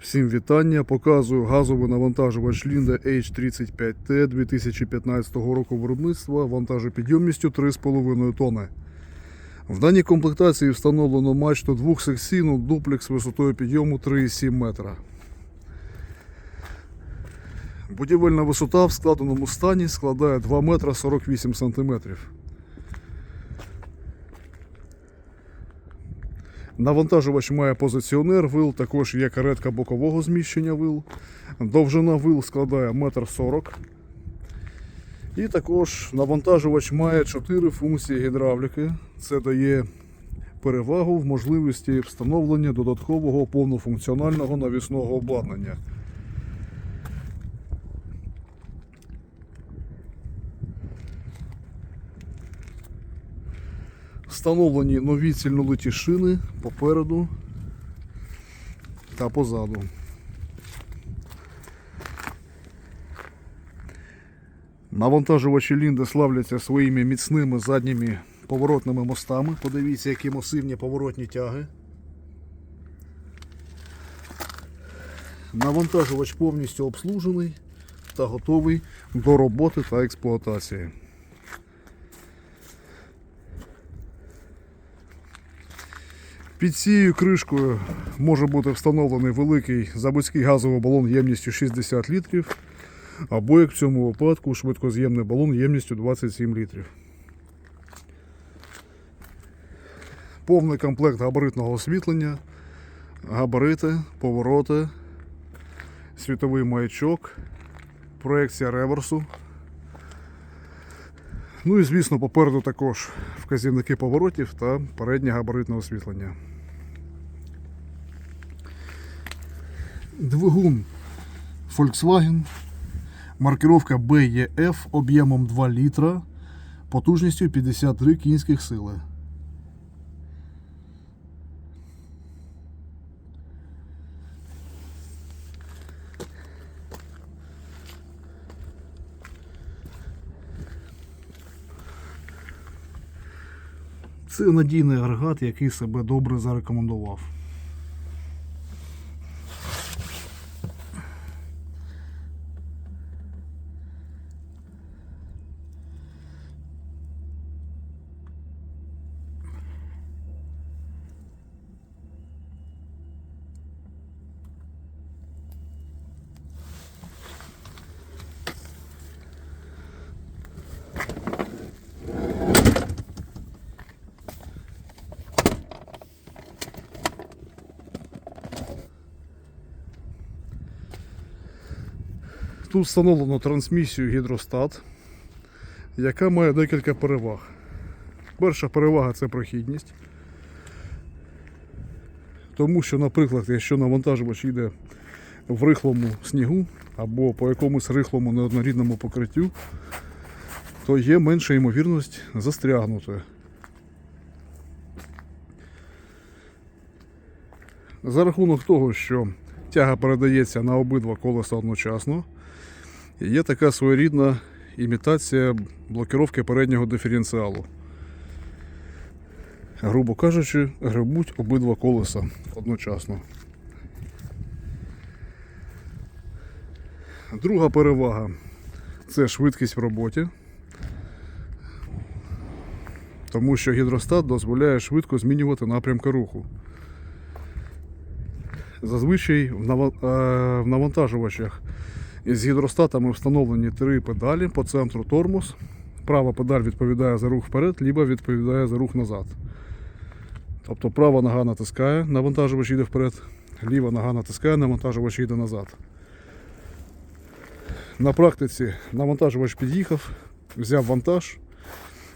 Всім вітання. Показую газовий навантажувач Linde H35T 2015 року виробництва вантажопідйомністю 3,5 тонни. В даній комплектації встановлено мачту двохсекційну дуплекс висотою підйому 3,7 метра. Будівельна висота в складеному стані складає 2 метра 48 сантиметрів. Навантажувач має позиціонер вил, також є каретка бокового зміщення вил. Довжина вил складає 1,40 м. І також навантажувач має 4 функції гідравліки. Це дає перевагу в можливості встановлення додаткового повнофункціонального навісного обладнання. Встановлені нові цільнолиті шини попереду та позаду. Навантажувачі Лінди славляться своїми міцними задніми поворотними мостами. Подивіться, які масивні поворотні тяги. Навантажувач повністю обслужений та готовий до роботи та експлуатації. Під цією кришкою може бути встановлений великий заводський газовий балон ємністю 60 літрів, або, як в цьому випадку, швидкоз'ємний балон ємністю 27 літрів. Повний комплект габаритного освітлення, габарити, повороти, світовий маячок, проекція реверсу. Ну і звісно, попереду також вказівники поворотів та переднє габаритне освітлення. Двигун Volkswagen. Маркировка BEF об'ємом 2 літра, потужністю 53 кінських сили. Це надійний агрегат, який себе добре зарекомендував. Тут встановлено трансмісію гідростат, яка має декілька переваг. Перша перевага це прохідність. Тому що, наприклад, якщо навантажувач йде в рихлому снігу або по якомусь рихлому неоднорідному покриттю, то є менша ймовірність застрягнути. За рахунок того, що тяга передається на обидва колеса одночасно, Є така своєрідна імітація блокировки переднього диференціалу. Грубо кажучи, гребуть обидва колеса одночасно. Друга перевага це швидкість в роботі, тому що гідростат дозволяє швидко змінювати напрямки руху. Зазвичай в е, навантажувачах із гідростатами встановлені три педалі по центру тормоз. Права педаль відповідає за рух вперед, ліва відповідає за рух назад. Тобто права нога натискає, навантажувач йде вперед, ліва нога натискає, навантажувач йде назад. На практиці навантажувач під'їхав, взяв вантаж.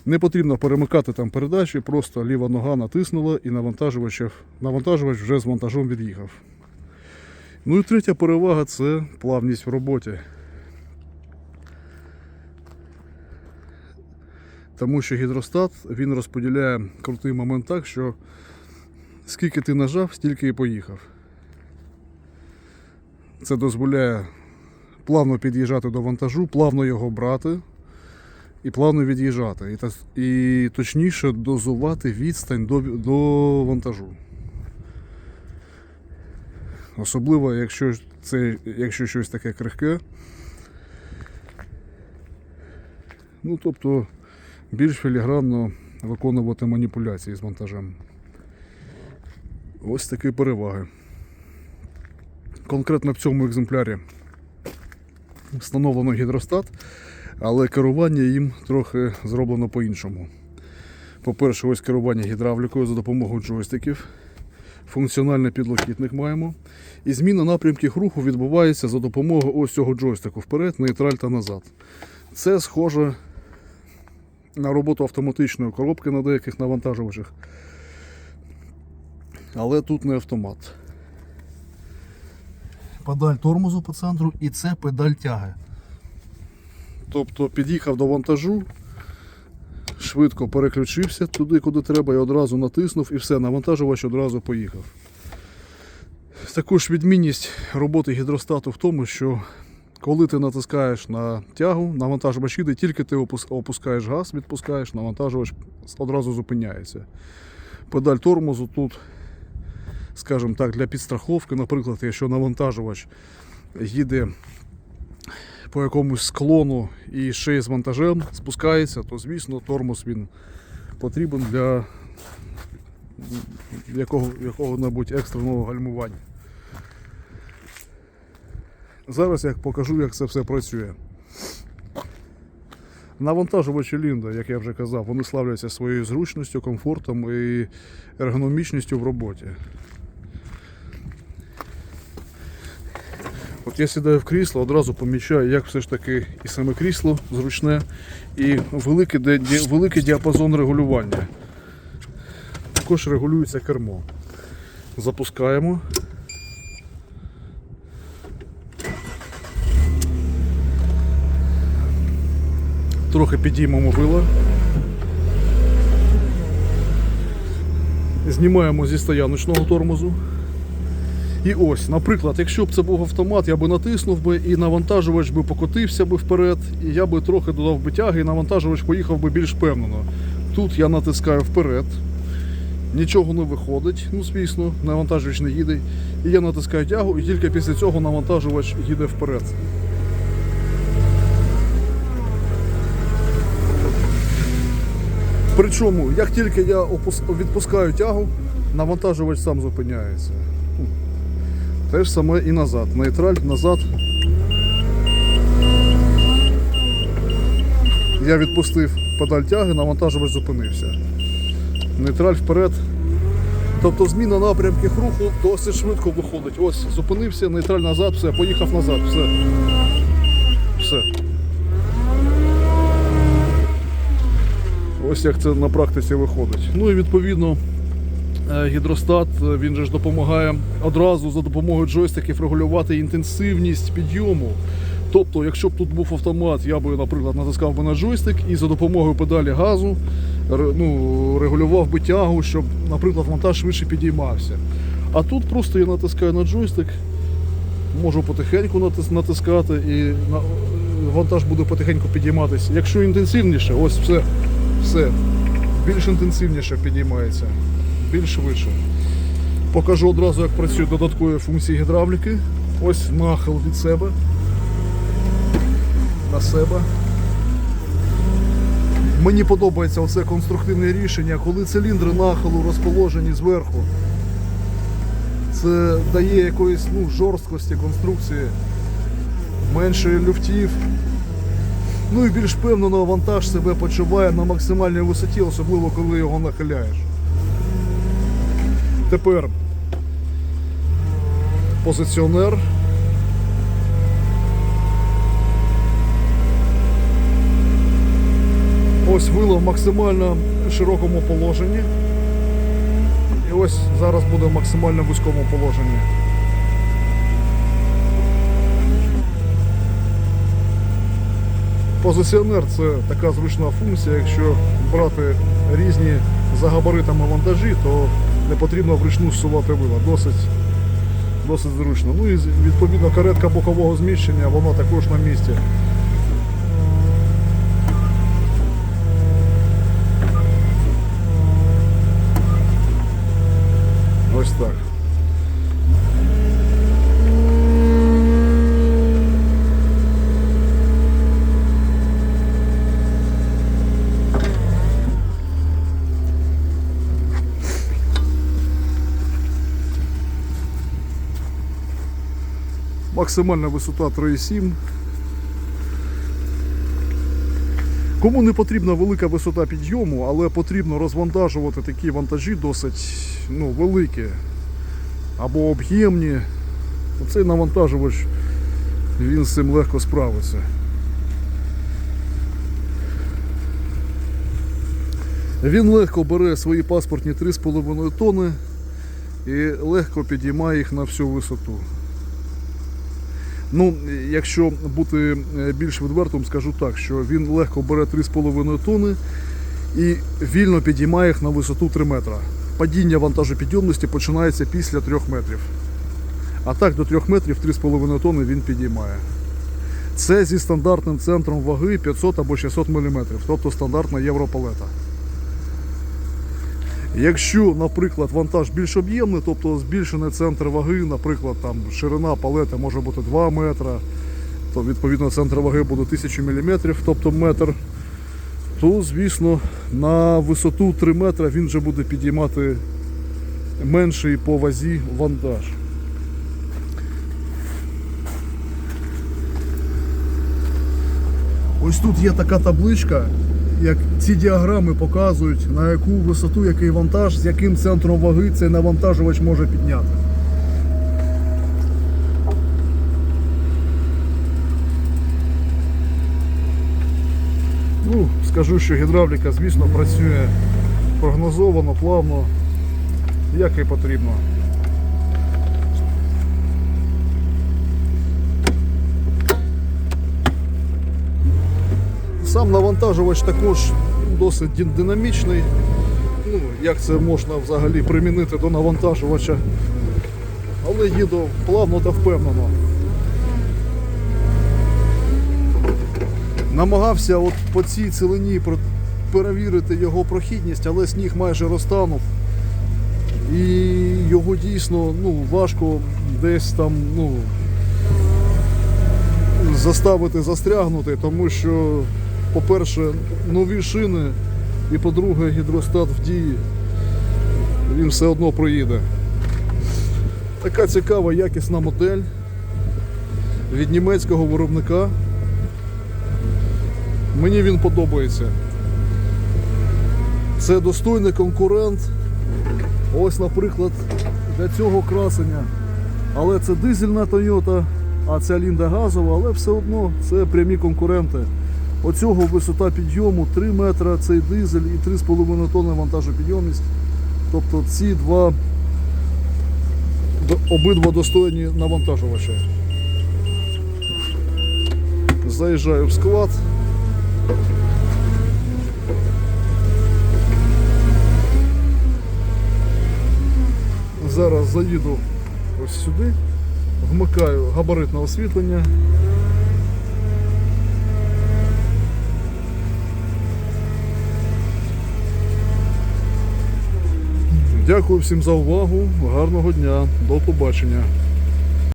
Не потрібно перемикати там передачі, просто ліва нога натиснула і навантажувач, навантажувач вже з вантажом від'їхав. Ну і третя перевага це плавність в роботі. Тому що гідростат він розподіляє крутий момент так, що скільки ти нажав, стільки і поїхав. Це дозволяє плавно під'їжджати до вантажу, плавно його брати і плавно від'їжджати. І, точніше дозувати відстань до вантажу. Особливо, якщо це якщо щось таке крихке. Ну, тобто більш філігранно виконувати маніпуляції з монтажем. Ось такі переваги. Конкретно в цьому екземплярі встановлено гідростат, але керування їм трохи зроблено по-іншому. По-перше, ось керування гідравлікою за допомогою джойстиків. Функціональний підлокітник маємо. І зміна напрямків руху відбувається за допомогою ось цього джойстику вперед, нейтраль та назад. Це схоже на роботу автоматичної коробки на деяких навантажувачах. Але тут не автомат. Педаль тормозу по центру і це педаль тяги. Тобто під'їхав до вантажу, швидко переключився туди, куди треба, і одразу натиснув, і все, навантажувач одразу поїхав. Також відмінність роботи гідростату в тому, що коли ти натискаєш на тягу, навантажувач їде, тільки ти опускаєш газ, відпускаєш, навантажувач одразу зупиняється. Педаль тормозу тут, скажімо так, для підстраховки, наприклад, якщо навантажувач їде по якомусь склону і ще з вантажем спускається, то звісно тормоз він потрібен для якого, якого-небудь екстреного гальмування. Зараз я покажу, як це все працює. Навантажувачі Лінда, як я вже казав, вони славляться своєю зручністю, комфортом і ергономічністю в роботі. Я сідаю в крісло, одразу помічаю, як все ж таки і саме крісло зручне, і великий, великий діапазон регулювання. Також регулюється кермо. Запускаємо. Трохи підіймемо вила. Знімаємо зі стояночного тормозу. І ось, наприклад, якщо б це був автомат, я би натиснув би і навантажувач би покотився би вперед, і я би трохи додав би тяги, і навантажувач поїхав би більш впевнено. Тут я натискаю вперед, нічого не виходить, ну звісно, навантажувач не їде. І я натискаю тягу, і тільки після цього навантажувач їде вперед. Причому, як тільки я відпускаю тягу, навантажувач сам зупиняється. Те ж саме і назад. Нейтраль назад. Я відпустив педаль тяги, навантажувач зупинився. Нейтраль вперед. Тобто зміна напрямків руху досить швидко виходить. Ось зупинився, нейтраль назад, все, поїхав назад, все. Все. Ось як це на практиці виходить. Ну і відповідно гідростат е, він же ж допомагає одразу за допомогою джойстиків регулювати інтенсивність підйому. Тобто, якщо б тут був автомат, я би, наприклад, натискав би на джойстик і за допомогою педалі газу ну, регулював би тягу, щоб, наприклад, вантаж швидше підіймався. А тут просто я натискаю на джойстик, можу потихеньку натискати і вантаж буде потихеньку підійматися. Якщо інтенсивніше, ось все, все, більш інтенсивніше підіймається, більш швидше. Покажу одразу, як працюють додаткові функції гідравліки. Ось нахил від себе. На себе. Мені подобається оце конструктивне рішення, коли циліндри нахилу розположені зверху. Це дає якоїсь ну, жорсткості конструкції, менше люфтів. Ну і більш впевнено вантаж себе почуває на максимальній висоті, особливо коли його нахиляєш. Тепер позиціонер. Ось вило в максимально широкому положенні. І ось зараз буде в максимально вузькому положенні. Позиціонер це така зручна функція. Якщо брати різні за габаритами вантажі, то не потрібно вручну зсувати вила. Досить, досить зручно. Ну і відповідно каретка бокового зміщення, вона також на місці. Ось так. Максимальна висота 3,7. Кому не потрібна велика висота підйому, але потрібно розвантажувати такі вантажі досить ну, великі або об'ємні, цей навантажувач він з цим легко справиться. Він легко бере свої паспортні 3,5 тонни і легко підіймає їх на всю висоту. Ну, якщо бути е, більш відвертим, скажу так, що він легко бере 3,5 тонни і вільно підіймає їх на висоту 3 метра. Падіння вантажопідйомності починається після 3 метрів. А так до 3 метрів 3,5 тонни він підіймає. Це зі стандартним центром ваги 500 або 600 мм, тобто стандартна європалета. Якщо, наприклад, вантаж більш об'ємний, тобто збільшений центр ваги, наприклад, там ширина палети може бути 2 метра, то відповідно центр ваги буде 1000 мм, тобто метр, то звісно на висоту 3 метра він вже буде підіймати менший по вазі вантаж. Ось тут є така табличка, як ці діаграми показують, на яку висоту який вантаж, з яким центром ваги цей навантажувач може підняти. Ну, скажу, що гідравліка, звісно, працює прогнозовано, плавно, як і потрібно. Сам навантажувач також досить динамічний. Ну, як це можна взагалі примінити до навантажувача. Але їду плавно та впевнено. Намагався от по цій цілині перевірити його прохідність, але сніг майже розтанув. І його дійсно ну, важко десь там ну, заставити застрягнути, тому що, по-перше, нові шини, і по-друге, гідростат в дії. Він все одно проїде. Така цікава якісна модель від німецького виробника. Мені він подобається. Це достойний конкурент. Ось, наприклад, для цього красення. Але це дизельна Toyota, а ця Лінда газова, але все одно це прямі конкуренти. Оцього висота підйому 3 метри, цей дизель і 3,5 тонни вантажопідйомність. Тобто ці два обидва достойні навантажувача. Заїжджаю в склад. Зараз заїду ось сюди, вмикаю габаритне освітлення. Дякую всім за увагу. Гарного дня. До побачення.